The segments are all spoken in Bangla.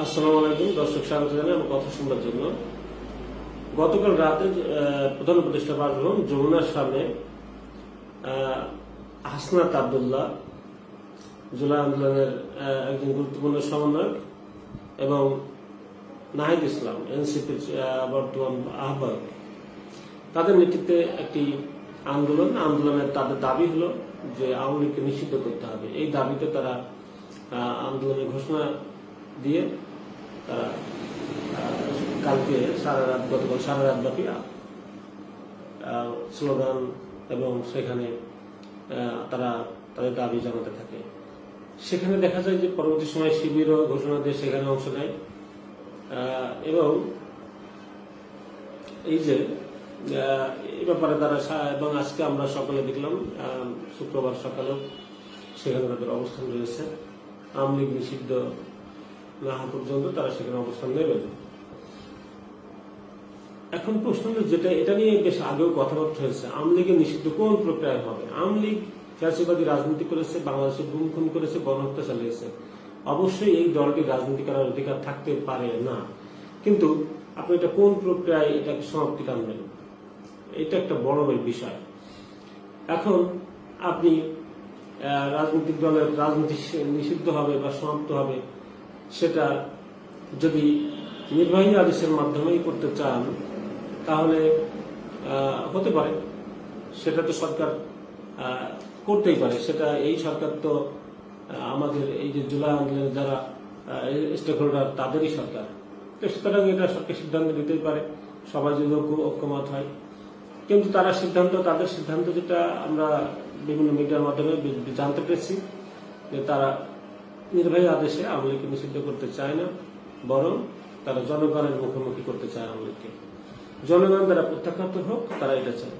আসসালামু আলাইকুম দর্শক স্বাগত জানাই আমার কথা শুনবার জন্য। গতকাল রাতে প্রধান উপদেষ্টা বাসভবন যমুনার সামনে আহ, হাসনাত আবদুল্লাহ জুলাই আন্দোলনের একজন গুরুত্বপূর্ণ সমন্বয়ক এবং নাহিদ ইসলাম এনসিপির বর্তমান আহ্বায়ক। তাদের নেতৃত্বে একটি আন্দোলন আন্দোলনের তাদের দাবি হলো যে আওয়ামী লীগকে নিষিদ্ধ করতে হবে। এই দাবিতে তারা আন্দোলনের ঘোষণা দিয়ে তারা কালকে সারা রাত, গতকাল সারা রাত ব্যাপী স্লোগান এবং সেখানে তারা তাদের দাবি জানাতে থাকে। সেখানে দেখা যায় যে পরবর্তী সময় শিবিরও ঘোষণা দিয়ে সেখানে অংশ নেয়। এবং এই যে এই ব্যাপারে তারা এবং আজকে আমরা সকালে দেখলাম শুক্রবার সকালেও সেখানে তাদের অবস্থান রয়েছে। আওয়ামী লীগ নিষিদ্ধ না পর্যন্ত তারা সেখানে অবস্থান নেবেন এখন প্রশ্ন হলো যেটা, এটা নিয়ে বেশ আগেও কথাবার্তা হয়েছে আওয়ামী লীগের নিষিদ্ধ কোন প্রক্রিয়ায় হবে? আওয়ামী লীগ ফ্যাসিবাদী রাজনীতি করেছে, বাংলাদেশে গুম খুন করেছে, গণহত্যা চালিয়েছে। অবশ্যই এই দলটি রাজনীতি করার অধিকার থাকতে পারে না। কিন্তু আপনি এটা কোন প্রক্রিয়ায় এটাকে সমাপ্তি টানবেন এটা একটা বড় বিষয়। এখন আপনি রাজনৈতিক দলের রাজনীতি নিষিদ্ধ হবে বা সমাপ্ত হবে সেটা যদি নির্বাহী আদেশের মাধ্যমেই করতে চান, তাহলে হতে পারে। সেটা তো সরকার করতেই পারে। সেটা এই সরকার তো আমাদের এই যে জুলাই আন্দোলনের যারা স্টেক হোল্ডার তাদেরই সরকার। তো সুতরাং এটা সরকার সিদ্ধান্ত নিতেই পারে। সবাই যদি ঐক্য- ঐক্যমত হয়। কিন্তু তারা সিদ্ধান্ত, তাদের সিদ্ধান্ত যেটা আমরা বিভিন্ন মিডিয়ার মাধ্যমে জানতে পেরেছি যে তারা নির্বাহী আদেশে আওয়ামী নিষিদ্ধ করতে চায় না, বরং তারা জনগণের মুখোমুখি করতে চায় আওয়ামী জনগণ দ্বারা প্রত্যাখ্যাত হোক, তারা এটা চায়।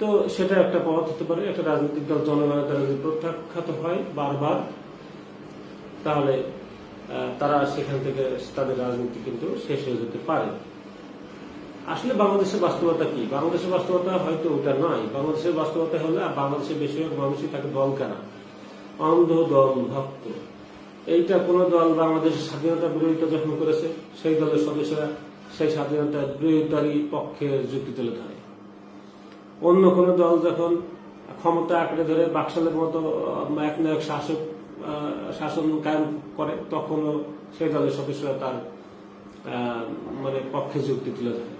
তো সেটা একটা পথ হতে পারে, একটা রাজনৈতিক দল জনগণের দ্বারা যদি প্রত্যাখ্যাত হয় বারবার, তাহলে তারা সেখান থেকে তাদের রাজনীতি কিন্তু শেষ হয়ে যেতে পারে। আসলে বাংলাদেশের বাস্তবতা কি? বাংলাদেশের বাস্তবতা হয়তো ওটা নয়। বাংলাদেশের বাস্তবতা হলে বাংলাদেশের বেশিরভাগ মানুষই তাকে দল কেনা। অন্ধ দল ভক্ত এইটা কোন দল বাংলাদেশের স্বাধীনতা বিরোধিতা যখন করেছে সেই দলের সদস্যরা সেই স্বাধীনতা বিরোধিতারই পক্ষে যুক্তি তুলে ধরে। অন্য কোন দল যখন ক্ষমতা আঁকড়ে ধরে বাকশালের মতো আহ, এক নায়ক শাসক শাসন কায়েম করে তখনও সেই দলের সদস্যরা তার মানে পক্ষে যুক্তি তুলে ধরে।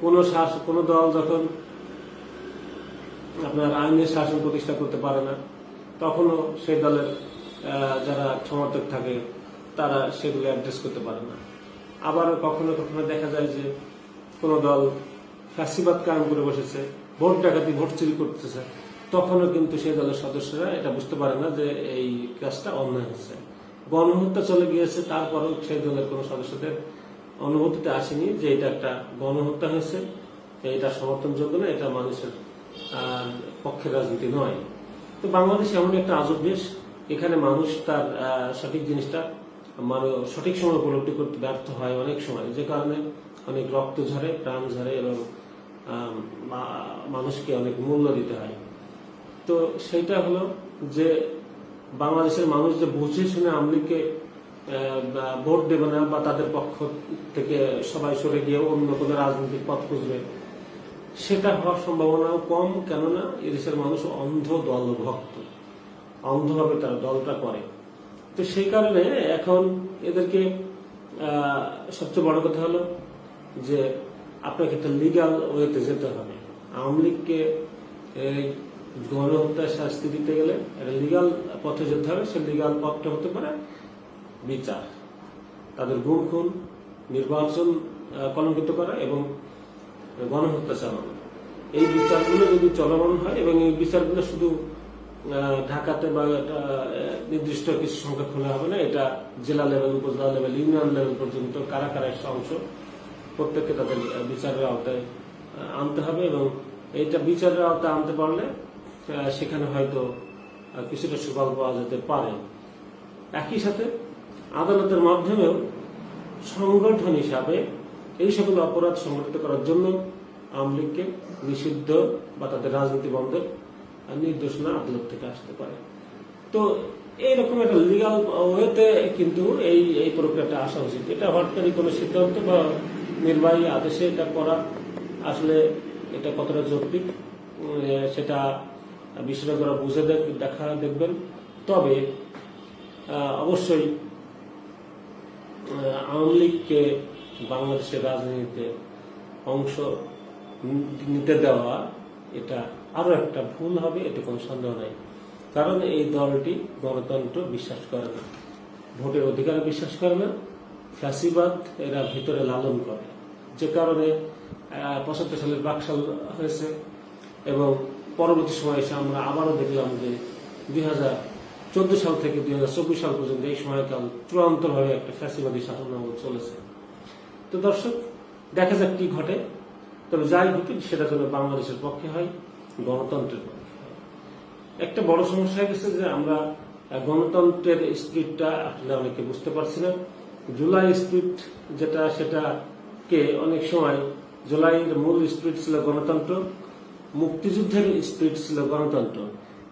কোন শাস কোন দল যখন আপনার আইনের শাসন প্রতিষ্ঠা করতে পারে না তখনও সেই দলের যারা সমর্থক থাকে, তারা সেগুলো অ্যাড্রেস করতে পারে না। আবার কখনো কখনো দেখা যায় যে কোন দল ফ্যাসিবাদ কায়েম করে বসেছে, ভোট ডাকাতি, ভোট চুরি করতেছে, তখনও কিন্তু সেই দলের সদস্যরা এটা বুঝতে পারে না যে এই কাজটা অন্যায় হচ্ছে। গণহত্যা চলে গিয়েছে, তারপরেও সেই দলের কোনো সদস্যদের অনুভূতিতে আসেনি যে এটা একটা গণহত্যা হয়েছে এটা সমর্থনযোগ্য না, এটা মানুষের পক্ষে রাজনীতি নয়। তো বাংলাদেশ এমন একটা আজব দেশ, এখানে মানুষ তার সঠিক জিনিসটা মানে সঠিক সময় উপলব্ধি করতে ব্যর্থ হয় অনেক সময়। যে কারণে অনেক রক্ত ঝরে, প্রাণ ঝরে এবং মানুষকে অনেক মূল্য দিতে হয়। তো সেইটা হলো যে বাংলাদেশের মানুষ যে বুঝে শুনে আমলিকে ভোট দেবে না বা তাদের পক্ষ থেকে সবাই সরে গিয়ে অন্য কোনো রাজনৈতিক পথ খুঁজবে সেটা হওয়ার সম্ভাবনাও কম, কেননা এদেশের মানুষ অন্ধ দল ভক্ত অন্ধভাবে তারা দলটা করে। তো সেই কারণে এখন এদেরকে সবচেয়ে বড় কথা হলো যে আপনাকে একটা লিগাল ওয়েতে যেতে হবে। আওয়ামী লীগকে গণহত্যার শাস্তি দিতে গেলে একটা লিগাল পথে যেতে হবে। সে লিগাল পথটা হতে পারে বিচার। তাদের গুম, খুন, নির্বাচন কলঙ্কিত করা এবং গণহত্যা চালানো এই বিচারগুলো যদি চলমান হয় এবং এই বিচারগুলো শুধু ঢাকাতে বা একটা, নির্দিষ্ট কিছু সংখ্যা খোলা হবে না এটা জেলা লেভেল উপজেলা লেভেল ইউনিয়ন লেভেল পর্যন্ত কারা কারা এসে অংশ প্রত্যেককে তাদের বিচারের আওতায় আনতে হবে এবং এইটা বিচারের আওতায় আনতে পারলে সেখানে হয়তো কিছুটা সুফল পাওয়া যেতে পারে। একই সাথে আদালতের মাধ্যমেও সংগঠন হিসাবে এই সকল অপরাধ সংগঠিত করার জন্য আওয়ামী লীগকে নিষিদ্ধ বা তাদের রাজনীতি বন্ধের নির্দেশনা আদালত থেকে আসতে পারে। তো এইরকম একটা লিগাল ওয়েতে কিন্তু এই এই প্রক্রিয়াটা আসা উচিত। এটা হটকারী কোনো সিদ্ধান্ত বা নির্বাহী আদেশে এটা করা আসলে এটা কতটা যৌক্তিক? সেটা বিশেষজ্ঞরা বুঝে দেখা দেখবেন। তবে অবশ্যই আওয়ামী লীগকে বাংলাদেশের রাজনীতিতে অংশ নিতে দেওয়া এটা আরও একটা ভুল হবে, এতে কোনো সন্দেহ নাই। কারণ এই দলটি গণতন্ত্র বিশ্বাস করে না। ভোটের অধিকার বিশ্বাস করে না। ফ্যাসিবাদ এরা ভিতরে লালন করে। যে কারণে পঁচাত্তর সালের বাকশাল হয়েছে এবং পরবর্তী সময় এসে আমরা আবারও দেখলাম যে দুই হাজার চোদ্দ সাল থেকে দুই হাজার চব্বিশ সাল পর্যন্ত এই সময়কাল চূড়ান্তভাবে একটা ফ্যাসিবাদী শাসন চলেছে। তো দর্শক, দেখা যাক কি ঘটে। তবে যাই ঘটুক সেটা যেন বাংলাদেশের পক্ষে হয়, গণতন্ত্রের পক্ষে একটা বড় সমস্যা হয়ে গেছে যে আমরা গণতন্ত্রের স্পিরিটটা আসলে অনেকে বুঝতে পারছি না। জুলাই স্পিরিট যেটা, সেটাকে অনেক সময় জুলাইয়ের মূল স্পিরিট ছিল গণতন্ত্র, মুক্তিযুদ্ধের স্পিরিট ছিল গণতন্ত্র।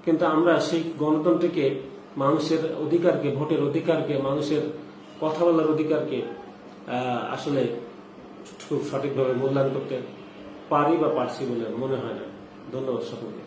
কিন্তু আমরা সেই গণতন্ত্রকে মানুষের অধিকারকে, ভোটের অধিকারকে, মানুষের কথা বলার অধিকারকে আসলে খুব সঠিকভাবে মূল্যায়ন করতে পারি বা পারছি বলে মনে হয় না। ধন্যবাদ সকলকে।